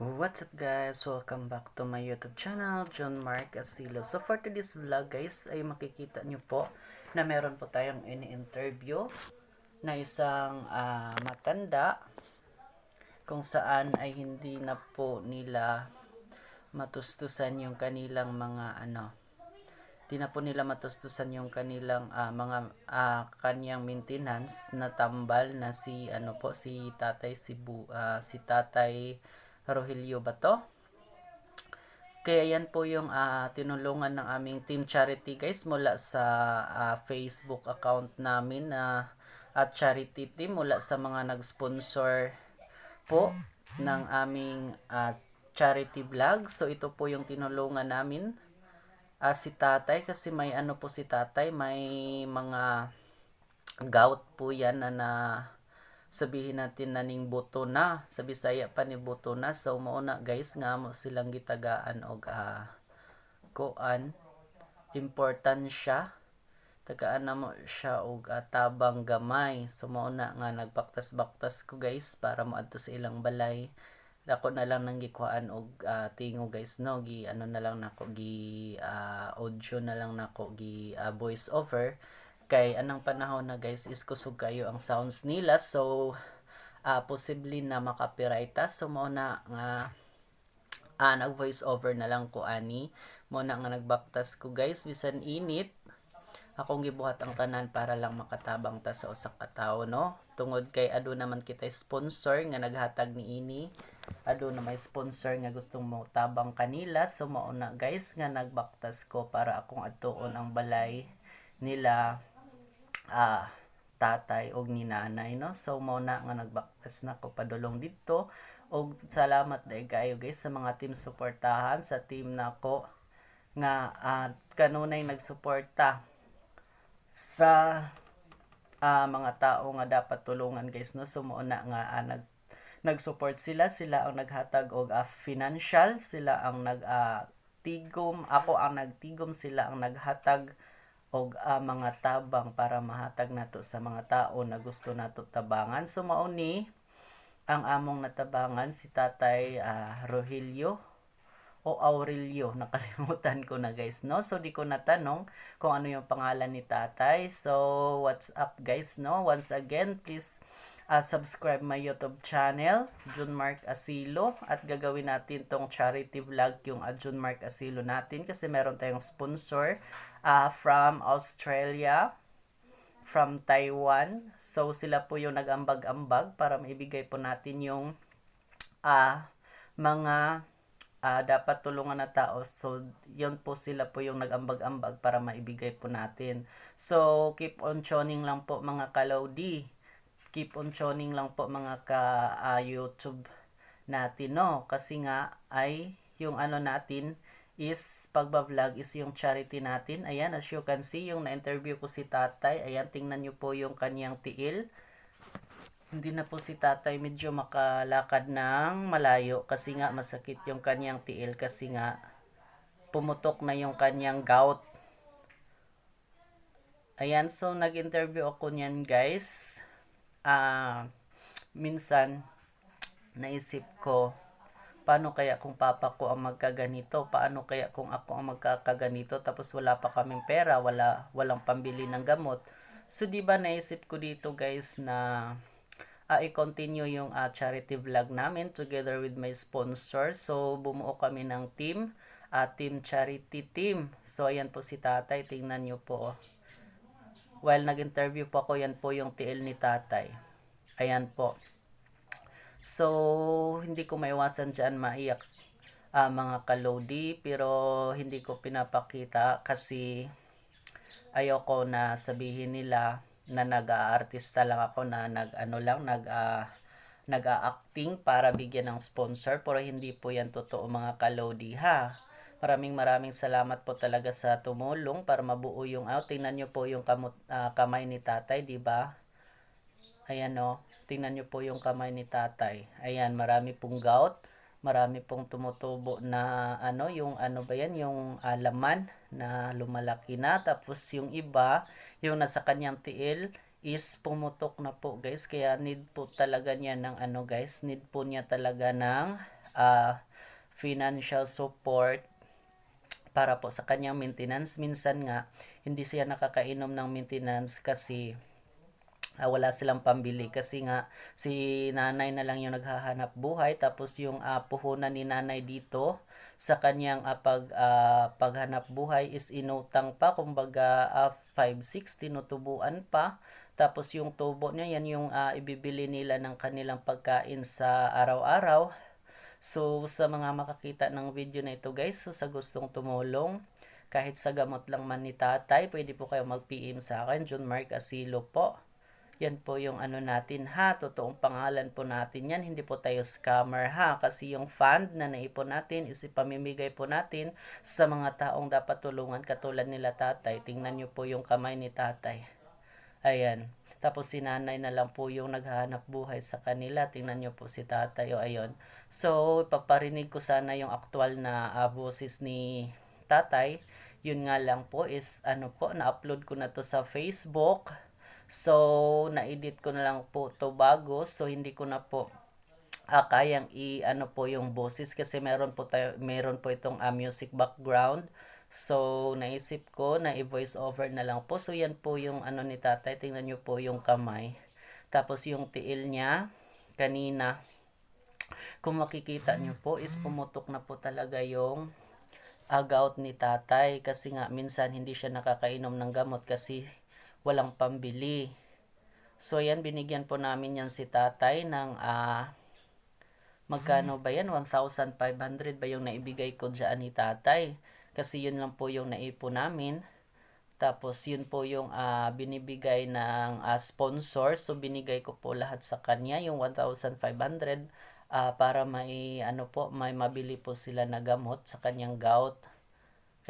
What's up guys? Welcome back to my YouTube channel, John Mark Asilo. So for today's vlog guys, ay makikita nyo po na meron po tayong ini-interview na isang ah, matanda kung saan ay hindi na po nila matustusan yung kanilang mga ano di na po nila matustusan yung kanilang ah, mga ah, kanyang maintenance na tambal na si ano po si Tatay si Bu, ah, si Tatay Rogelio ba to? Kaya yan po yung ah, tinulungan ng aming team charity guys mula sa ah, Facebook account namin na at charity team mula sa mga nag-sponsor po ng aming ah, charity vlog. So ito po yung tinulungan namin ah, si tatay kasi may ano po si tatay may mga gout po yan na, na sabihin natin na ning buto na. Sa Bisaya pa ni buto na. So mauna guys nga mo silang gitagaan og ah, kuan. Important siya. Tagaan na mo siya og ah, tabang gamay. So mauna nga nagbaktas-baktas ko guys para moadto sa ilang balay. Dako na lang nang gikuhaan og ah, tingo guys no? Gi ano na lang nako gi ah, audio na lang nako gi ah, voice over kay anang panahon na guys is kusog kayo ang sounds nila. So ah, posible na makapiraita so mao na nga ah, nag voice over na lang ko ani. Mo na nga nagbaktas ko guys. Bisan init akong gibuhat ang tanan para lang makatabang ta sa usa ka tawo no? Tungod kay ado naman kita sponsor nga naghatag ni ini. Ado na may sponsor nga gustong mo tabang kanila. So mao na guys nga nagbaktas ko para akong adtuon ang balay nila ah tatay og ni nanay no? So mao na nga nagbaktas na ko padulong dito og salamat dai kayo guys sa mga team suportahan sa team nako nga ah, kanunay nagsuporta sa ah, mga tao nga dapat tulungan guys no? Sumuo na nga ah, nag nag-support sila. Sila ang naghatag og ah, financial. Sila ang nag ah, tigom. Ako ang nagtigom. Sila ang naghatag og ah, mga tabang para mahatag nato sa mga tao na gusto nato tabangan so mao ni ang among natabangan si Tatay ah, Rogelio o Aurelio, nakalimutan ko na guys, no? So, di ko natanong kung ano yung pangalan ni tatay. So, what's up guys, no? Once again, please uh, subscribe my YouTube channel, Jun Mark Asilo. At gagawin natin tong charity vlog yung uh, Jun Mark Asilo natin kasi meron tayong sponsor uh, from Australia, from Taiwan. So, sila po yung nag-ambag-ambag para maibigay po natin yung uh, mga ah, dapat tulungan na tao. So, yun po sila po yung nag-ambag-ambag para maibigay po natin. So, keep on tuning lang po mga kalawdi. Keep on tuning lang po mga ka ah, YouTube natin, no? Kasi nga ay yung ano natin is pagbablog is yung charity natin. Ayan, as you can see, yung na-interview ko si tatay. Ayan, tingnan nyo po yung kanyang tiil hindi na po si tatay medyo makalakad ng malayo kasi nga masakit yung kanyang tiil kasi nga pumutok na yung kanyang gout. Ayan, so nag-interview ako niyan guys. Ah, minsan naisip ko paano kaya kung papa ko ang magkaganito? Paano kaya kung ako ang magkakaganito tapos wala pa kaming pera, wala walang pambili ng gamot? So di ba naisip ko dito guys na uh, i-continue yung uh, charity vlog namin together with my sponsor. So, bumuo kami ng team, uh, team charity team. So, ayan po si tatay. Tingnan nyo po. While nag-interview po ako, yan po yung TL ni tatay. Ayan po. So, hindi ko maiwasan dyan maiyak uh, mga kalodi. Pero, hindi ko pinapakita kasi ayoko na sabihin nila na nag-aartista lang ako na nag ano lang nag uh, nag-acting para bigyan ng sponsor pero hindi po yan totoo mga kalodi ha. Maraming maraming salamat po talaga sa tumulong para mabuo yung out. Tingnan niyo po yung kamot, uh, kamay ni tatay, di ba? Ayan o. Oh. Tingnan niyo po yung kamay ni tatay. Ayan, marami pong gout marami pong tumutubo na ano yung ano ba yan yung alaman na lumalaki na tapos yung iba yung nasa kanyang tiil is pumutok na po guys kaya need po talaga niya ng ano guys need po niya talaga ng ah, financial support para po sa kanyang maintenance. Minsan nga, hindi siya nakakainom ng maintenance kasi ah, wala silang pambili kasi nga si nanay na lang yung naghahanap buhay. Tapos yung ah, puhunan ni nanay dito sa kanyang ah, pag ah, paghanap buhay is inutang pa. Kumbaga ah, 5-6 tinutubuan pa. Tapos yung tubo niya yan yung ah, ibibili nila ng kanilang pagkain sa araw-araw. So, sa mga makakita ng video na ito guys, so sa gustong tumulong, kahit sa gamot lang man ni tatay, pwede po kayo mag-PM sa akin, John Mark Asilo po. Yan po yung ano natin ha, totoong pangalan po natin yan, hindi po tayo scammer ha, kasi yung fund na naipon natin is ipamimigay po natin sa mga taong dapat tulungan katulad nila tatay. Tingnan nyo po yung kamay ni tatay. Ayan. Tapos si nanay na lang po yung naghahanap buhay sa kanila. Tingnan nyo po si tatay. O, ayun. So, paparinig ko sana yung aktual na uh, boses ni tatay. Yun nga lang po is, ano po, na-upload ko na to sa Facebook. So, na-edit ko na lang po to bago. So, hindi ko na po ah, kayang i ano po yung boses kasi meron po tayo meron po itong ah, music background So, naisip ko na i-voice over na lang po. So, yan po yung ano ni tatay. Tingnan nyo po yung kamay. Tapos, yung tiil niya, kanina, kung makikita nyo po, is pumutok na po talaga yung uh, gout ni tatay. Kasi nga, minsan hindi siya nakakainom ng gamot kasi walang pambili. So, yan, binigyan po namin yan si tatay ng, ah, magkano ba yan? 1,500 ba yung naibigay ko dyan ni tatay? kasi yun lang po yung naipon namin. Tapos yun po yung uh, binibigay ng uh, sponsor. So binigay ko po lahat sa kanya yung 1,500 uh, para may ano po, may mabili po sila na gamot sa kanyang gout.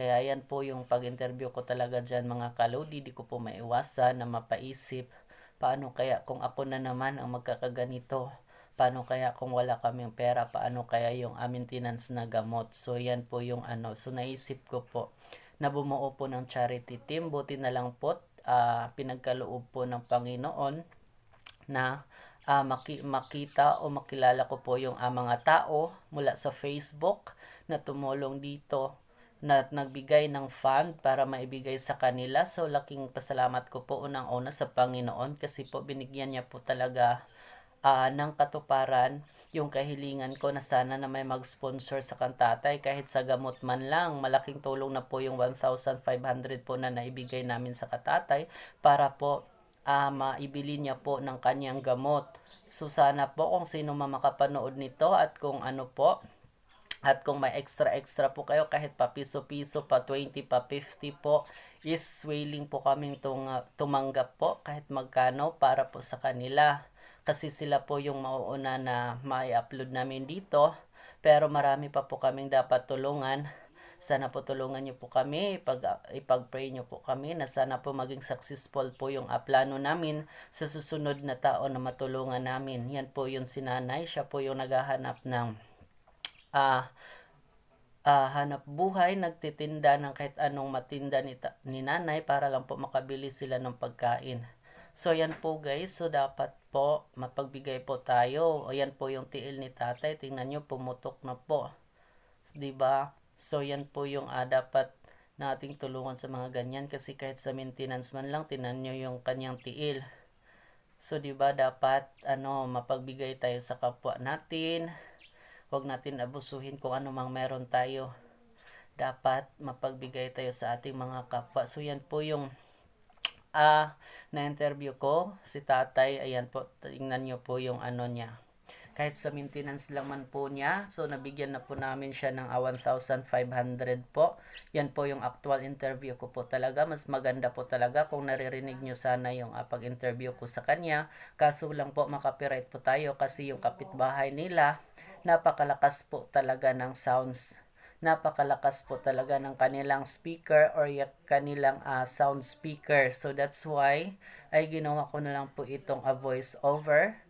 Kaya yan po yung pag-interview ko talaga dyan mga kalodi. Di ko po maiwasan na mapaisip paano kaya kung ako na naman ang magkakaganito paano kaya kung wala kaming pera, paano kaya yung uh, maintenance na gamot. So, yan po yung ano. So, naisip ko po na bumuo po ng charity team. Buti na lang po, uh, pinagkaloob po ng Panginoon na uh, maki- makita o makilala ko po yung uh, mga tao mula sa Facebook na tumulong dito na nagbigay ng fund para maibigay sa kanila. So, laking pasalamat ko po unang-una sa Panginoon kasi po binigyan niya po talaga uh, ng katuparan yung kahilingan ko na sana na may mag-sponsor sa kantatay kahit sa gamot man lang. Malaking tulong na po yung 1,500 po na naibigay namin sa katatay para po uh, maibili niya po ng kanyang gamot. So sana po kung sino makapanood nito at kung ano po, at kung may extra-extra po kayo, kahit pa piso-piso, pa 20, pa 50 po, is willing po kaming tung, tumanggap po kahit magkano para po sa kanila kasi sila po yung mauuna na mai-upload namin dito. Pero marami pa po kaming dapat tulungan. Sana po tulungan niyo po kami, ipag, ipag-pray niyo po kami na sana po maging successful po yung uh, plano namin sa susunod na tao na matulungan namin. Yan po yung sinanay, siya po yung naghahanap ng uh, uh, hanap buhay, nagtitinda ng kahit anong matinda ni, ni nanay para lang po makabili sila ng pagkain. So, yan po guys. So, dapat po mapagbigay po tayo. O, yan po yung tiil ni tatay. Tingnan nyo, pumutok na po. ba diba? So, yan po yung uh, dapat nating tulungan sa mga ganyan. Kasi kahit sa maintenance man lang, tinan nyo yung kanyang tiil. So, 'di ba dapat ano, mapagbigay tayo sa kapwa natin. Huwag natin abusuhin kung ano mang meron tayo. Dapat mapagbigay tayo sa ating mga kapwa. So, yan po yung uh, na-interview ko si tatay. Ayan po, tingnan nyo po yung ano niya. Kahit sa maintenance lang man po niya, so nabigyan na po namin siya ng 1,500 po. Yan po yung actual interview ko po talaga. Mas maganda po talaga kung naririnig nyo sana yung uh, pag-interview ko sa kanya. Kaso lang po makapiright po tayo kasi yung kapitbahay nila, napakalakas po talaga ng sounds napakalakas po talaga ng kanilang speaker or kanilang uh, sound speaker. So that's why ay ginawa ko na lang po itong a voice over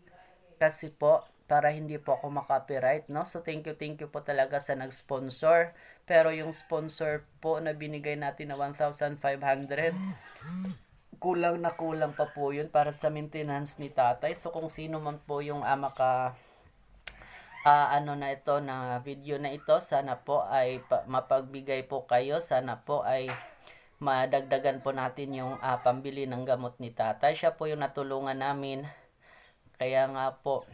kasi po para hindi po ako makopyright, no? So thank you, thank you po talaga sa nag-sponsor. Pero yung sponsor po na binigay natin na 1,500 kulang na kulang pa po yun para sa maintenance ni tatay. So kung sino man po yung uh, maka ah, ano na ito na video na ito. Sana po ay pa- mapagbigay po kayo. Sana po ay madagdagan po natin yung ah, pambili ng gamot ni tatay. Siya po yung natulungan namin. Kaya nga po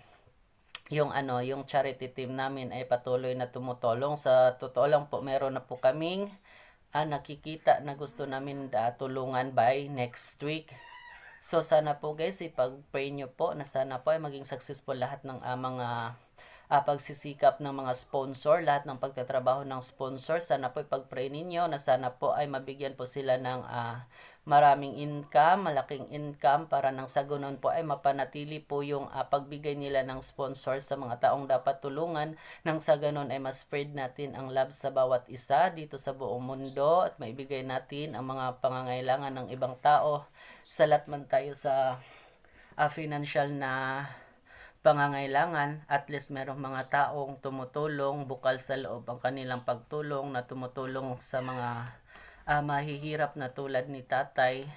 yung ano yung charity team namin ay patuloy na tumutulong. Sa totoo lang po meron na po kaming ah, nakikita na gusto namin ah, tulungan by next week. So sana po guys, ipag-pray nyo po na sana po ay maging successful lahat ng uh, mga uh, pagsisikap ng mga sponsor, lahat ng pagtatrabaho ng sponsor. Sana po ipag-pray ninyo na sana po ay mabigyan po sila ng uh, maraming income, malaking income para nang sa ganun po ay mapanatili po yung uh, pagbigay nila ng sponsor sa mga taong dapat tulungan. Nang sa ganun ay mas spread natin ang love sa bawat isa dito sa buong mundo at maibigay natin ang mga pangangailangan ng ibang tao salat man tayo sa uh, financial na pangangailangan, at least merong mga taong tumutulong, bukal sa loob ang kanilang pagtulong na tumutulong sa mga uh, mahihirap na tulad ni tatay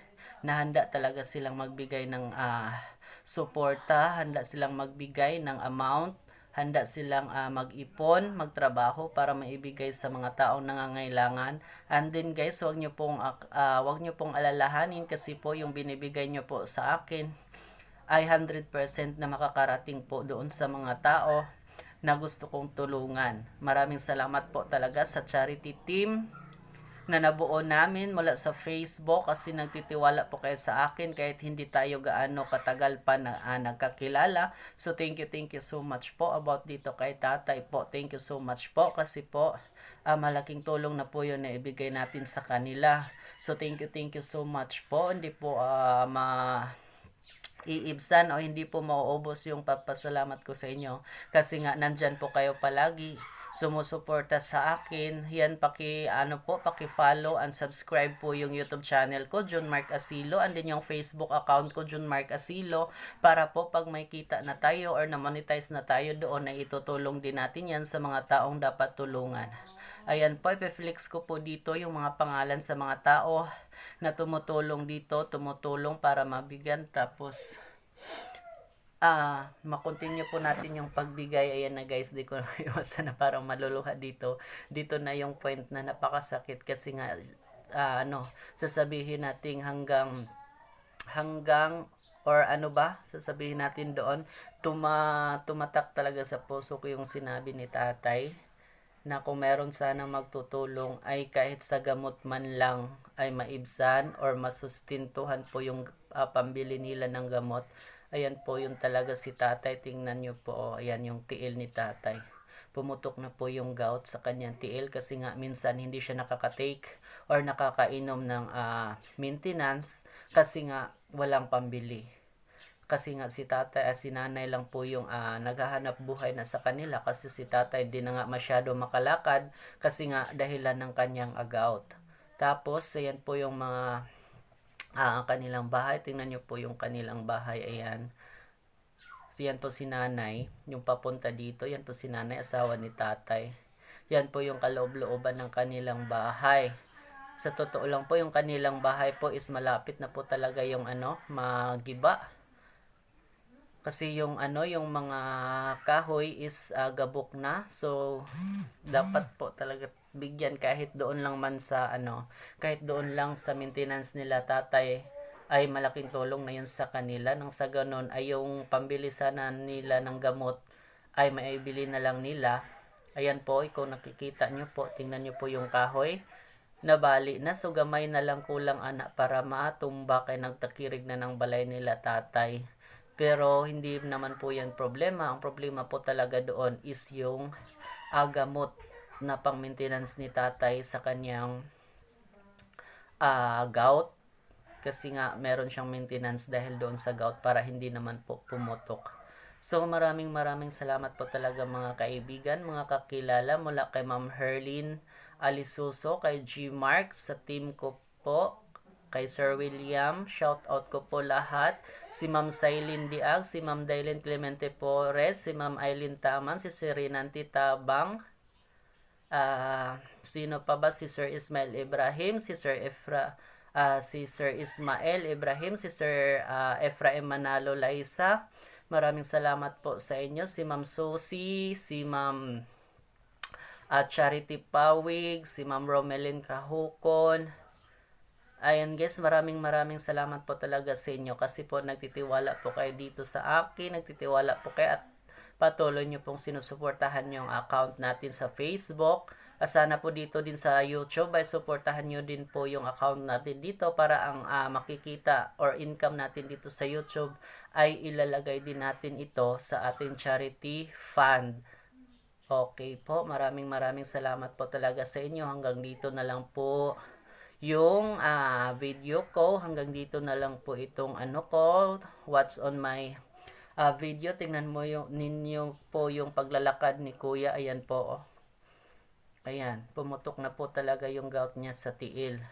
na handa talaga silang magbigay ng uh, suporta, handa silang magbigay ng amount handa silang uh, mag-ipon, magtrabaho para maibigay sa mga taong nangangailangan. And then guys, wag niyo pong uh, wag niyo pong alalahanin kasi po yung binibigay niyo po sa akin ay 100% na makakarating po doon sa mga tao na gusto kong tulungan. Maraming salamat po talaga sa charity team na nabuo namin mula sa Facebook kasi nagtitiwala po kayo sa akin kahit hindi tayo gaano katagal pa na uh, nagkakilala. So thank you, thank you so much po about dito kay tatay po. Thank you so much po kasi po uh, malaking tulong na po yun na ibigay natin sa kanila. So thank you, thank you so much po. Hindi po uh, ma iibsan o hindi po mauubos yung papasalamat ko sa inyo kasi nga nandyan po kayo palagi sumusuporta sa akin. Yan, paki, ano po, paki-follow and subscribe po yung YouTube channel ko, John Mark Asilo, and din yung Facebook account ko, John Mark Asilo, para po pag may kita na tayo or na-monetize na tayo doon, na itutulong din natin yan sa mga taong dapat tulungan. Ayan po, ipiflix ko po dito yung mga pangalan sa mga tao na tumutulong dito, tumutulong para mabigyan. Tapos, ah, uh, makontinue po natin yung pagbigay. Ayan na guys, di ko iwasan na parang maluluha dito. Dito na yung point na napakasakit kasi nga, uh, ano, sasabihin natin hanggang, hanggang, or ano ba, sasabihin natin doon, tuma, tumatak talaga sa puso ko yung sinabi ni tatay na kung meron sana magtutulong ay kahit sa gamot man lang ay maibsan or masustintuhan po yung uh, pambili nila ng gamot Ayan po yung talaga si tatay. Tingnan nyo po. Oh, ayan yung tiil ni tatay. Pumutok na po yung gout sa kanyang tiil kasi nga minsan hindi siya nakaka-take or nakakainom ng uh, maintenance kasi nga walang pambili. Kasi nga si tatay, uh, si nanay lang po yung uh, naghahanap buhay na sa kanila kasi si tatay din na nga masyado makalakad kasi nga dahilan ng kanyang uh, gout. Tapos, ayan po yung mga uh, kanilang bahay. Tingnan nyo po yung kanilang bahay. Ayan. So, yan po si nanay. Yung papunta dito. Yan po si nanay, asawa ni tatay. Yan po yung kaloob-looban ng kanilang bahay. Sa totoo lang po, yung kanilang bahay po is malapit na po talaga yung ano, magiba. Kasi yung ano, yung mga kahoy is uh, gabok na. So, dapat po talaga bigyan kahit doon lang man sa ano, kahit doon lang sa maintenance nila tatay ay malaking tulong na yun sa kanila. Nang sa ganun ay yung pambili sana nila ng gamot ay maibili na lang nila. Ayan po, ikaw nakikita nyo po, tingnan nyo po yung kahoy. Nabali na, so gamay na lang kulang anak para matumba kay nagtakirig na ng balay nila tatay. Pero hindi naman po yan problema. Ang problema po talaga doon is yung agamot na pang maintenance ni tatay sa kanyang uh, gout kasi nga meron siyang maintenance dahil doon sa gout para hindi naman po pumutok. So maraming maraming salamat po talaga mga kaibigan, mga kakilala mula kay Ma'am Herlin Alisuso, kay G Mark sa team ko po, kay Sir William, shout out ko po lahat, si Ma'am Sailin Diag, si Ma'am Dailin Clemente Pores, si Ma'am Aileen Taman, si Serenanti Tabang, uh, sino pa ba si Sir Ismail Ibrahim, si Sir Efra uh, si Sir Ismail Ibrahim, si Sir uh, Efraim Manalo Laisa, Maraming salamat po sa inyo. Si Ma'am Susie, si Ma'am at Charity Pawig, si Ma'am Romelyn Kahukon. Ayun guys, maraming maraming salamat po talaga sa inyo kasi po nagtitiwala po kayo dito sa akin, nagtitiwala po kayo at patuloy nyo pong sinusuportahan yung account natin sa Facebook. At sana po dito din sa YouTube ay suportahan nyo din po yung account natin dito para ang ah, makikita or income natin dito sa YouTube ay ilalagay din natin ito sa ating charity fund. Okay po, maraming maraming salamat po talaga sa inyo. Hanggang dito na lang po yung ah, video ko. Hanggang dito na lang po itong ano ko, what's on my ah, video. Tingnan mo yung ninyo po yung paglalakad ni Kuya. Ayan po. Oh. Ayan, pumutok na po talaga yung gout niya sa tiil.